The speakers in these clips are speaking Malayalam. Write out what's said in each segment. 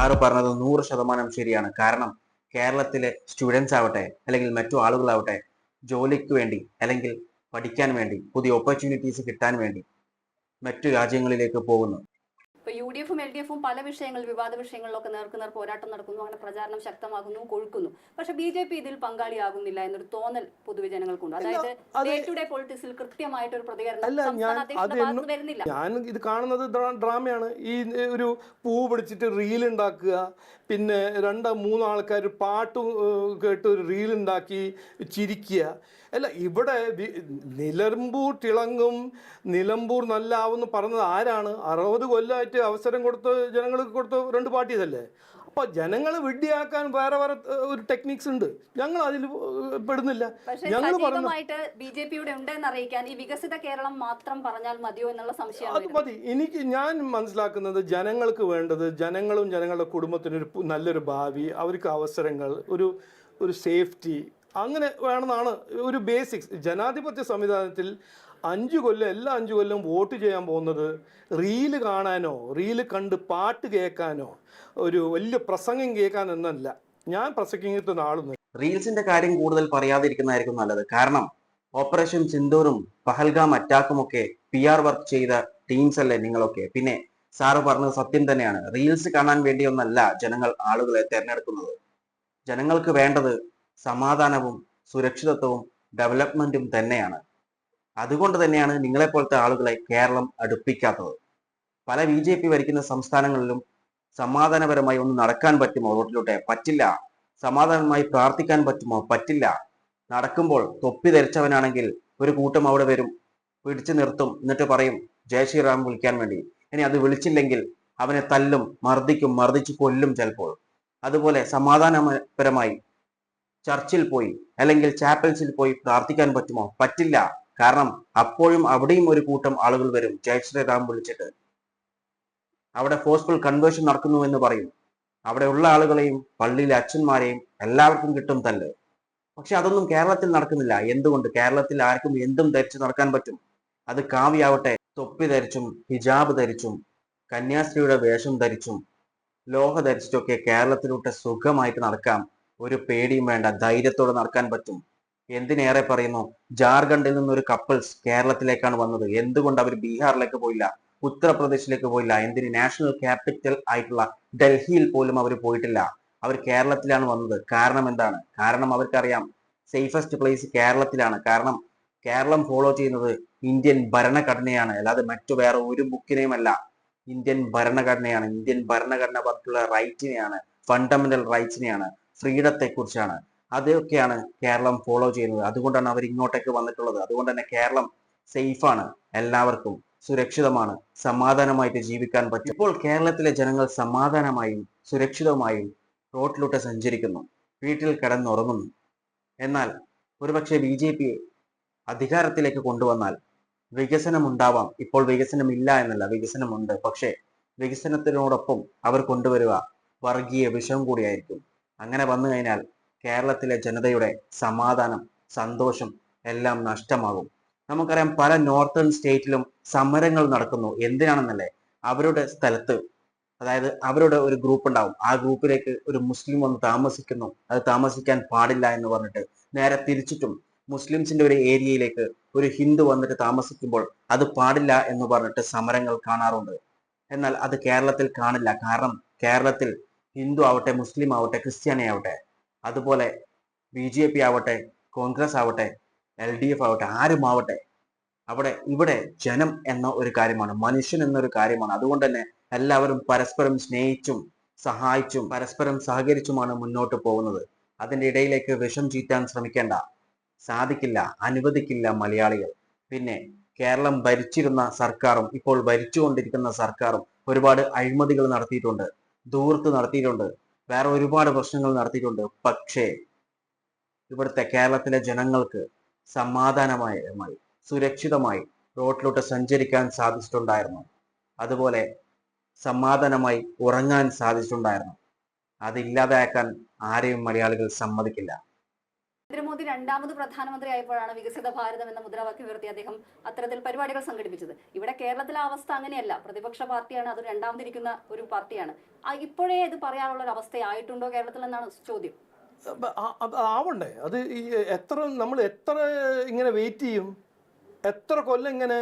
സാറ് പറഞ്ഞത് നൂറ് ശതമാനം ശരിയാണ്. കാരണം കേരളത്തിലെ സ്റ്റുഡൻസ് ആവട്ടെ അല്ലെങ്കിൽ മറ്റു ആളുകളാവട്ടെ ജോലിക്ക് വേണ്ടി അല്ലെങ്കിൽ പഠിക്കാൻ വേണ്ടി പുതിയ ഓപ്പർച്യൂണിറ്റീസ് കിട്ടാൻ വേണ്ടി മറ്റു രാജ്യങ്ങളിലേക്ക് പോകുന്നു. ഇപ്പൊ യു ഡി എഫും എൽ ഡി എഫും പല വിഷയങ്ങൾ വിവാദ വിഷയങ്ങളിലൊക്കെ നേർക്കുനേർ പോരാട്ടം നടക്കുന്നു അങ്ങനെ പ്രചാരണം ശക്തമാകുന്നു കൊഴുക്കുന്നു. പക്ഷെ ബി ജെ പി ഇതിൽ പങ്കാളിയാകുന്നില്ല എന്നൊരു തോന്നൽ പൊതുവിജനങ്ങൾക്കുണ്ട്. അതായത് അത് ഡേ ടു ഡേ പൊളിറ്റിക്സിൽ കൃത്യമായിട്ട് ഒരു പ്രതികരണം വരുന്നില്ല. ഞാൻ ഇത് കാണുന്നത് ഡ്രാ- ഡ്രാമയാണ്. ഈ ഒരു പൂ പിടിച്ചിട്ട് റീൽ ഉണ്ടാക്കുക പിന്നെ രണ്ടോ മൂന്ന് ആൾക്കാർ പാട്ട് കേട്ട് ഒരു റീൽ ഉണ്ടാക്കി ചിരിക്കുക അല്ല ഇവിടെ നിലമ്പൂർ തിളങ്ങും നിലമ്പൂർ നല്ല ആവുമെന്ന് പറഞ്ഞത് ആരാണ്? അറുപത് കൊല്ലമായിട്ട് അവസരം കൊടുത്ത് ജനങ്ങൾക്ക് കൊടുത്ത രണ്ട് പാർട്ടീസല്ലേ? അപ്പോൾ ജനങ്ങളെ വിഡ്ഢിയാക്കാൻ വേറെ വേറെ ഒരു ടെക്നിക്സ് ഉണ്ട്. ഞങ്ങൾ അതിൽ പെടുന്നില്ല. ഞങ്ങൾ ബി ജെ പിയുടെ ഉണ്ടെന്ന് അറിയിക്കാൻ ഈ വികസിത കേരളം മാത്രം പറഞ്ഞാൽ മതിയോ എന്നുള്ള സംശയമാണ് അത് മതി. എനിക്ക് ഞാൻ മനസ്സിലാക്കുന്നത് ജനങ്ങൾക്ക് വേണ്ടത് ജനങ്ങളും ജനങ്ങളുടെ കുടുംബത്തിനൊരു നല്ലൊരു ഭാവി അവർക്ക് അവസരങ്ങൾ ഒരു ഒരു സേഫ്റ്റി അങ്ങനെ വേണമെന്നാണ് ഒരു ബേസിക്സ് ജനാധിപത്യ സംവിധാനത്തിൽ അഞ്ചു കൊല്ലം എല്ലാ അഞ്ചു കൊല്ലം വോട്ട് ചെയ്യാൻ പോകുന്നത് റീൽ കാണാനോ റീൽ കണ്ട് പാട്ട് കേൾക്കാനോ ഒരു വലിയ പ്രസംഗം കേൾക്കാൻ എന്നല്ല. ഞാൻ പ്രസംഗിക്കുന്ന ആളൊന്നും റീൽസിന്റെ കാര്യം കൂടുതൽ പറയാതിരിക്കുന്നതായിരിക്കും നല്ലത്. കാരണം ഓപ്പറേഷൻ സിന്ദൂറും പഹൽഗാം അറ്റാക്കും ഒക്കെ പി ആർ വർക്ക് ചെയ്ത ടീംസ് അല്ലേ നിങ്ങളൊക്കെ? പിന്നെ സാറ് പറഞ്ഞത് സത്യം തന്നെയാണ്. റീൽസ് കാണാൻ വേണ്ടിയൊന്നല്ല ജനങ്ങൾ ആളുകളെ തെരഞ്ഞെടുക്കുന്നത്. ജനങ്ങൾക്ക് വേണ്ടത് സമാധാനവും സുരക്ഷിതത്വവും ഡെവലപ്മെന്റും തന്നെയാണ്. അതുകൊണ്ട് തന്നെയാണ് നിങ്ങളെപ്പോലത്തെ ആളുകളെ കേരളം അടുപ്പിക്കാത്തത്. പല ബി ജെ പി ഭരിക്കുന്ന സംസ്ഥാനങ്ങളിലും സമാധാനപരമായി ഒന്ന് നടക്കാൻ പറ്റുമോ? റോഡിലൂടെ പറ്റില്ല. സമാധാനമായി പ്രാർത്ഥിക്കാൻ പറ്റുമോ? പറ്റില്ല. നടക്കുമ്പോൾ തൊപ്പി ധരിച്ചവനാണെങ്കിൽ ഒരു കൂട്ടം അവിടെ വരും പിടിച്ചു നിർത്തും എന്നിട്ട് പറയും ജയ ശ്രീറാം വിളിക്കാൻ വേണ്ടി. ഇനി അത് വിളിച്ചില്ലെങ്കിൽ അവനെ തല്ലും മർദ്ദിക്കും മർദ്ദിച്ചു കൊല്ലും ചിലപ്പോൾ. അതുപോലെ സമാധാനപരമായി ചർച്ചിൽ പോയി അല്ലെങ്കിൽ ചാപ്പൽസിൽ പോയി പ്രാർത്ഥിക്കാൻ പറ്റുമോ? പറ്റില്ല. കാരണം അപ്പോഴും അവിടെയും ഒരു കൂട്ടം ആളുകൾ വരും. ജയശ്രീരാം വിളിച്ചിട്ട്. അവിടെ ഫോഴ്സ്ഫുൾ കൺവേർഷൻ നടക്കുന്നു എന്ന് പറയും. അവിടെ ഉള്ള ആളുകളെയും പള്ളിയിലെ അച്ഛന്മാരെയും എല്ലാവർക്കും കിട്ടും തല്ല്. പക്ഷെ അതൊന്നും കേരളത്തിൽ നടക്കുന്നില്ല. എന്തുകൊണ്ട്? കേരളത്തിൽ ആർക്കും എന്തും ധരിച്ചു നടക്കാൻ പറ്റും. അത് കാവ്യാവട്ടെ. തൊപ്പി ധരിച്ചും ഹിജാബ് ധരിച്ചും കന്യാസ്ത്രീയുടെ വേഷം ധരിച്ചും ലോഹ ധരിച്ചിട്ടൊക്കെ കേരളത്തിലോട്ട് സുഖമായിട്ട് നടക്കാം. ഒരു പേടിയും വേണ്ട ധൈര്യത്തോടെ നടക്കാൻ പറ്റും. എന്തിനേറെ പറയുന്നു? ജാർഖണ്ഡിൽ നിന്നൊരു കപ്പിൾസ് കേരളത്തിലേക്കാണ് വന്നത്. എന്തുകൊണ്ട് അവർ ബീഹാറിലേക്ക് പോയില്ല? ഉത്തർപ്രദേശിലേക്ക് പോയില്ല. എന്തിന്? നാഷണൽ ക്യാപിറ്റൽ ആയിട്ടുള്ള ഡൽഹിയിൽ പോലും അവർ പോയിട്ടില്ല. അവർ കേരളത്തിലാണ് വന്നത്. കാരണം എന്താണ്? കാരണം അവർക്കറിയാം സേഫസ്റ്റ് പ്ലേസ് കേരളത്തിലാണ്. കാരണം കേരളം ഫോളോ ചെയ്യുന്നത് ഇന്ത്യൻ ഭരണഘടനയാണ്. അല്ലാതെ മറ്റു വേറെ ഒരു ബുക്കിനെയുമല്ല. ഇന്ത്യൻ ഭരണഘടനയാണ്. ഇന്ത്യൻ ഭരണഘടന പറഞ്ഞിട്ടുള്ള റൈറ്റിനെയാണ് ഫണ്ടമെന്റൽ റൈറ്റ്സിനെയാണ് ഫ്രീഡത്തെ കുറിച്ചാണ് അതൊക്കെയാണ് കേരളം ഫോളോ ചെയ്യുന്നത്. അതുകൊണ്ടാണ് അവർ ഇങ്ങോട്ടേക്ക് വന്നിട്ടുള്ളത്. അതുകൊണ്ട് തന്നെ കേരളം സേഫാണ് എല്ലാവർക്കും സുരക്ഷിതമാണ്. സമാധാനമായിട്ട് ജീവിക്കാൻ പറ്റും. ഇപ്പോൾ കേരളത്തിലെ ജനങ്ങൾ സമാധാനമായും സുരക്ഷിതമായും റോട്ടിലൂടെ സഞ്ചരിക്കുന്നു. വീട്ടിൽ കിടന്നുറങ്ങുന്നു. എന്നാൽ ഒരുപക്ഷെ ബി ജെ പി അധികാരത്തിലേക്ക് കൊണ്ടുവന്നാൽ വികസനം ഉണ്ടാവാം ഇപ്പോൾ വികസനമില്ല എന്നല്ല വികസനമുണ്ട്. പക്ഷേ വികസനത്തിനോടൊപ്പം അവർ കൊണ്ടുവരിക വർഗീയ വിഷം കൂടിയായിരിക്കും. അങ്ങനെ വന്നു കഴിഞ്ഞാൽ കേരളത്തിലെ ജനതയുടെ സമാധാനം സന്തോഷം എല്ലാം നഷ്ടമാകും. നമുക്കറിയാം പല നോർത്തേൺ സ്റ്റേറ്റിലും സമരങ്ങൾ നടക്കുന്നു. എന്തിനാണെന്നല്ലേ? അവരുടെ സ്ഥലത്ത് അതായത് അവരുടെ ഒരു ഗ്രൂപ്പ് ഉണ്ടാവും. ആ ഗ്രൂപ്പിലേക്ക് ഒരു മുസ്ലിം വന്ന് താമസിക്കുന്നു. അത് താമസിക്കാൻ പാടില്ല എന്ന് പറഞ്ഞിട്ട് നേരെ തിരിച്ചിട്ടും മുസ്ലിംസിന്റെ ഒരു ഏരിയയിലേക്ക് ഒരു ഹിന്ദു വന്നിട്ട് താമസിക്കുമ്പോൾ അത് പാടില്ല എന്ന് പറഞ്ഞിട്ട് സമരങ്ങൾ കാണാറുണ്ട്. എന്നാൽ അത് കേരളത്തിൽ കാണില്ല. കാരണം കേരളത്തിൽ ഹിന്ദു ആവട്ടെ മുസ്ലിം ആവട്ടെ ക്രിസ്ത്യാനി ആവട്ടെ അതുപോലെ ബി ജെ പി ആവട്ടെ കോൺഗ്രസ് ആവട്ടെ എൽ ഡി എഫ് ആവട്ടെ ആരും ആവട്ടെ അവിടെ ഇവിടെ ജനം എന്ന ഒരു കാര്യമാണ് മനുഷ്യൻ എന്നൊരു കാര്യമാണ്. അതുകൊണ്ട് തന്നെ എല്ലാവരും പരസ്പരം സ്നേഹിച്ചും സഹായിച്ചും പരസ്പരം സഹകരിച്ചുമാണ് മുന്നോട്ട് പോകുന്നത്. അതിന്റെ ഇടയിലേക്ക് വിഷം ചീറ്റാൻ ശ്രമിക്കേണ്ട സാധിക്കില്ല അനുവദിക്കില്ല മലയാളികൾ. പിന്നെ കേരളം ഭരിച്ചിരുന്ന സർക്കാരും ഇപ്പോൾ ഭരിച്ചുകൊണ്ടിരിക്കുന്ന സർക്കാരും ഒരുപാട് അഴിമതികൾ നടത്തിയിട്ടുണ്ട്. ദൂർത്ത് നടത്തിയിട്ടുണ്ട്. വേറെ ഒരുപാട് പ്രശ്നങ്ങൾ നടത്തിയിട്ടുണ്ട്. പക്ഷേ ഇവിടുത്തെ കേരളത്തിലെ ജനങ്ങൾക്ക് സമാധാനമായി സുരക്ഷിതമായി റോട്ടിലോട്ട് സഞ്ചരിക്കാൻ സാധിച്ചിട്ടുണ്ടായിരുന്നു. അതുപോലെ സമാധാനമായി ഉറങ്ങാൻ സാധിച്ചിട്ടുണ്ടായിരുന്നു. അതില്ലാതാക്കാൻ ആരെയും മലയാളികൾ സമ്മതിക്കില്ല. നരേന്ദ്രമോദി രണ്ടാമത് പ്രധാനമന്ത്രി ആയപ്പോഴാണ് വികസിത ഭാരതം എന്ന മുദ്രാവാക്യം ഉയർത്തി അദ്ദേഹം അത്തരത്തിൽ പരിപാടികൾ സംഘടിപ്പിച്ചത്. ഇവിടെ കേരളത്തിലെ അവസ്ഥ അങ്ങനെയല്ല. പ്രതിപക്ഷ പാർട്ടിയാണ് അത് രണ്ടാമതിരിക്കുന്ന ഒരു പാർട്ടിയാണ്. ഇപ്പോഴേ ഇത് പറയാനുള്ള ഒരു അവസ്ഥയായിട്ടുണ്ടോ കേരളത്തിൽ എന്നാണ് ചോദ്യം. ആവണ്ടേ? അത് എത്ര നമ്മൾ എത്ര ഇങ്ങനെ വെയിറ്റ് ചെയ്യും? എത്ര കൊല്ലം ഇങ്ങനെ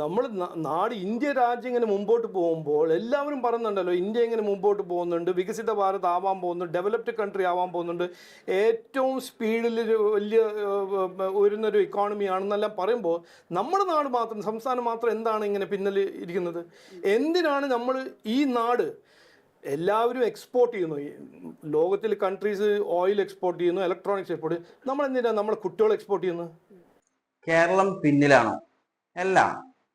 നമ്മൾ നാട് ഇന്ത്യ രാജ്യം ഇങ്ങനെ മുമ്പോട്ട് പോകുമ്പോൾ എല്ലാവരും പറയുന്നുണ്ടല്ലോ ഇന്ത്യ ഇങ്ങനെ മുമ്പോട്ട് പോകുന്നുണ്ട് വികസിത ഭാരത് ആവാൻ പോകുന്നുണ്ട് ഡെവലപ്ഡ് കൺട്രി ആവാൻ പോകുന്നുണ്ട്. ഏറ്റവും സ്പീഡിൽ വലിയ ഉയരുന്നൊരു ഇക്കോണമി ആണെന്നെല്ലാം പറയുമ്പോൾ നമ്മുടെ നാട് മാത്രം സംസ്ഥാനം മാത്രം എന്താണ് ഇങ്ങനെ പിന്നിൽ ഇരിക്കുന്നത്? എന്തിനാണ് നമ്മൾ ഈ നാട് എല്ലാവരും എക്സ്പോർട്ട് ചെയ്യുന്നു? ലോകത്തിൽ കൺട്രീസ് ഓയിൽ എക്സ്പോർട്ട് ചെയ്യുന്നു ഇലക്ട്രോണിക്സ് എക്സ്പോർട്ട് നമ്മൾ എന്തിനാണ് നമ്മുടെ കുട്ടികൾ എക്സ്പോർട്ട് ചെയ്യുന്നത്? കേരളം പിന്നിലാണോ? അല്ല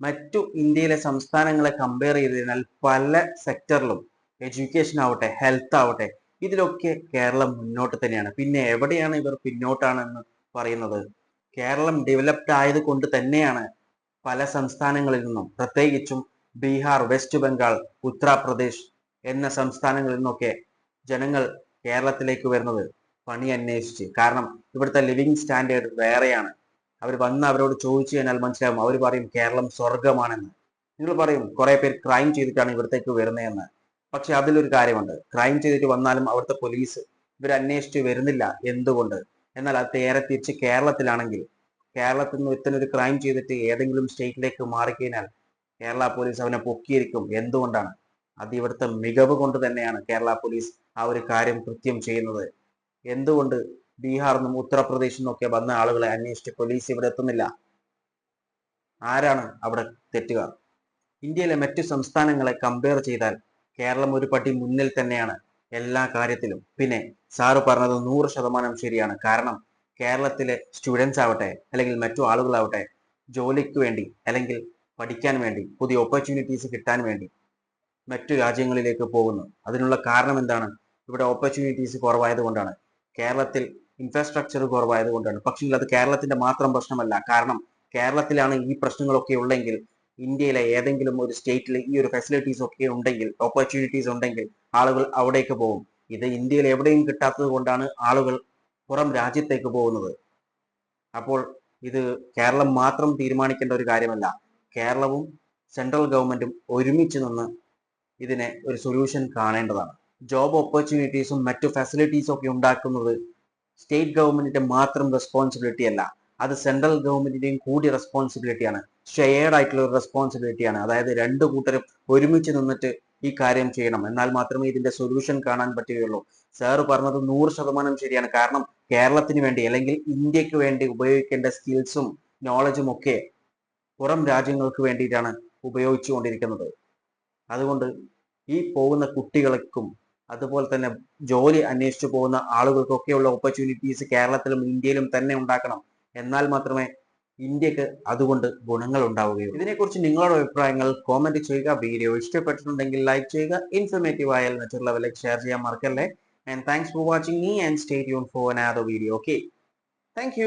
മറ്റു ഇന്ത്യയിലെ സംസ്ഥാനങ്ങളെ കമ്പയർ ചെയ്ത് കഴിഞ്ഞാൽ പല സെക്ടറിലും എഡ്യൂക്കേഷൻ ആവട്ടെ ഹെൽത്ത് ആവട്ടെ ഇതിലൊക്കെ കേരളം മുന്നോട്ട് തന്നെയാണ്. പിന്നെ എവിടെയാണ് ഇവർ പിന്നോട്ടാണെന്ന് പറയുന്നത്? കേരളം ഡെവലപ്ഡ് ആയത് കൊണ്ട് തന്നെയാണ് പല സംസ്ഥാനങ്ങളിൽ നിന്നും പ്രത്യേകിച്ചും ബീഹാർ വെസ്റ്റ് ബംഗാൾ ഉത്തർപ്രദേശ് എന്ന സംസ്ഥാനങ്ങളിൽ നിന്നൊക്കെ ജനങ്ങൾ കേരളത്തിലേക്ക് വരുന്നത് പണി അന്വേഷിച്ച്. കാരണം ഇവിടുത്തെ ലിവിങ് സ്റ്റാൻഡേർഡ് വേറെയാണ്. അവർ വന്ന് അവരോട് ചോദിച്ചു കഴിഞ്ഞാൽ മനസ്സിലാവും. അവർ പറയും കേരളം സ്വർഗമാണെന്ന് നിങ്ങൾ പറയും കുറെ പേർ ക്രൈം ചെയ്തിട്ടാണ് ഇവിടത്തേക്ക് വരുന്നതെന്ന്. പക്ഷെ അതിലൊരു കാര്യമുണ്ട്. ക്രൈം ചെയ്തിട്ട് വന്നാലും അവിടുത്തെ പോലീസ് ഇവർ അന്വേഷിച്ച് വരുന്നില്ല. എന്തുകൊണ്ട്? എന്നാൽ അത് നേരെ തിരിച്ച് കേരളത്തിലാണെങ്കിൽ കേരളത്തിൽ നിന്ന് ഇത്തരം ഒരു ക്രൈം ചെയ്തിട്ട് ഏതെങ്കിലും സ്റ്റേറ്റിലേക്ക് മാറിക്കഴിഞ്ഞാൽ കേരള പോലീസ് അവനെ പൊക്കിയിരിക്കും. എന്തുകൊണ്ടാണ്? അത് ഇവിടുത്തെ മികവ് കൊണ്ട് തന്നെയാണ് കേരള പോലീസ് ആ ഒരു കാര്യം കൃത്യം ചെയ്യുന്നത്. എന്തുകൊണ്ട്? ബീഹാറിൽ നിന്നും ഉത്തർപ്രദേശിൽ നിന്നൊക്കെ വന്ന ആളുകളെ അന്വേഷിച്ച് പോലീസ് ഇവിടെ എത്തുന്നില്ല. ആരാണ് അവിടെ തെറ്റുകാർ ഇന്ത്യയിലെ മറ്റു സംസ്ഥാനങ്ങളെ കമ്പയർ ചെയ്താൽ കേരളം ഒരു പടി മുന്നിൽ തന്നെയാണ് എല്ലാ കാര്യത്തിലും. പിന്നെ സാറ് പറഞ്ഞത് നൂറ് ശതമാനം ശരിയാണ്. കാരണം കേരളത്തിലെ സ്റ്റുഡൻസ് ആവട്ടെ അല്ലെങ്കിൽ മറ്റു ആളുകളാവട്ടെ ജോലിക്ക് വേണ്ടി അല്ലെങ്കിൽ പഠിക്കാൻ വേണ്ടി പുതിയ ഓപ്പർച്യൂണിറ്റീസ് കിട്ടാൻ വേണ്ടി മറ്റു രാജ്യങ്ങളിലേക്ക് പോകുന്നു. അതിനുള്ള കാരണം എന്താണ്? ഇവിടെ ഓപ്പർച്യൂണിറ്റീസ് കുറവായത് കൊണ്ടാണ് കേരളത്തിൽ ഇൻഫ്രാസ്ട്രക്ചർ കുറവായത് കൊണ്ടാണ്. പക്ഷേ അത് കേരളത്തിന്റെ മാത്രം പ്രശ്നമല്ല. കാരണം കേരളത്തിലാണ് ഈ പ്രശ്നങ്ങളൊക്കെ ഉള്ളെങ്കിൽ ഇന്ത്യയിലെ ഏതെങ്കിലും ഒരു സ്റ്റേറ്റിൽ ഈ ഒരു ഫെസിലിറ്റീസ് ഒക്കെ ഉണ്ടെങ്കിൽ ഓപ്പർച്യൂണിറ്റീസ് ഉണ്ടെങ്കിൽ ആളുകൾ അവിടേക്ക് പോകും. ഇത് ഇന്ത്യയിൽ എവിടെയും കിട്ടാത്തത് കൊണ്ടാണ് ആളുകൾ പുറം രാജ്യത്തേക്ക് പോകുന്നത്. അപ്പോൾ ഇത് കേരളം മാത്രം തീരുമാനിക്കേണ്ട ഒരു കാര്യമല്ല. കേരളവും സെൻട്രൽ ഗവൺമെന്റും ഒരുമിച്ച് നിന്ന് ഇതിനെ ഒരു സൊല്യൂഷൻ കാണേണ്ടതാണ്. ജോബ് ഓപ്പർച്യൂണിറ്റീസും മറ്റു ഫെസിലിറ്റീസും ഒക്കെ ഉണ്ടാക്കുന്നത് സ്റ്റേറ്റ് ഗവൺമെന്റിന്റെ മാത്രം റെസ്പോൺസിബിലിറ്റി അല്ല. അത് സെൻട്രൽ ഗവൺമെന്റിന്റെയും കൂടി റെസ്പോൺസിബിലിറ്റിയാണ് ഷെയർഡ് ആയിട്ടുള്ള ഒരു റെസ്പോൺസിബിലിറ്റിയാണ് അതായത് രണ്ട് കൂട്ടരും ഒരുമിച്ച് നിന്നിട്ട് ഈ കാര്യം ചെയ്യണം. എന്നാൽ മാത്രമേ ഇതിന്റെ സൊല്യൂഷൻ കാണാൻ പറ്റുകയുള്ളൂ. സാറ് പറഞ്ഞത് നൂറ് ശതമാനം ശരിയാണ്. കാരണം കേരളത്തിന് വേണ്ടി അല്ലെങ്കിൽ ഇന്ത്യയ്ക്ക് വേണ്ടി ഉപയോഗിക്കേണ്ട സ്കിൽസും നോളജും ഒക്കെ പുറം രാജ്യങ്ങൾക്ക് വേണ്ടിയിട്ടാണ് ഉപയോഗിച്ചുകൊണ്ടിരിക്കുന്നത്. അതുകൊണ്ട് ഈ പോകുന്ന കുട്ടികൾക്കും അതുപോലെ തന്നെ ജോലി അന്വേഷിച്ചു പോകുന്ന ആളുകൾക്കൊക്കെയുള്ള ഓപ്പർച്യൂണിറ്റീസ് കേരളത്തിലും ഇന്ത്യയിലും തന്നെ ഉണ്ടാക്കണം. എന്നാൽ മാത്രമേ ഇന്ത്യയ്ക്ക് അതുകൊണ്ട് ഗുണങ്ങൾ ഉണ്ടാവുകയുള്ളൂ. ഇതിനെക്കുറിച്ച് നിങ്ങളുടെ അഭിപ്രായങ്ങൾ കോമന്റ് ചെയ്യുക. വീഡിയോ ഇഷ്ടപ്പെട്ടിട്ടുണ്ടെങ്കിൽ ലൈക്ക് ചെയ്യുക. ഇൻഫർമേറ്റീവ് ആയാൽ മറ്റുള്ളവരിലേക്ക് ഷെയർ ചെയ്യാൻ മറക്കല്ലേ. And thanks for watching me and stay tune for another video okay thank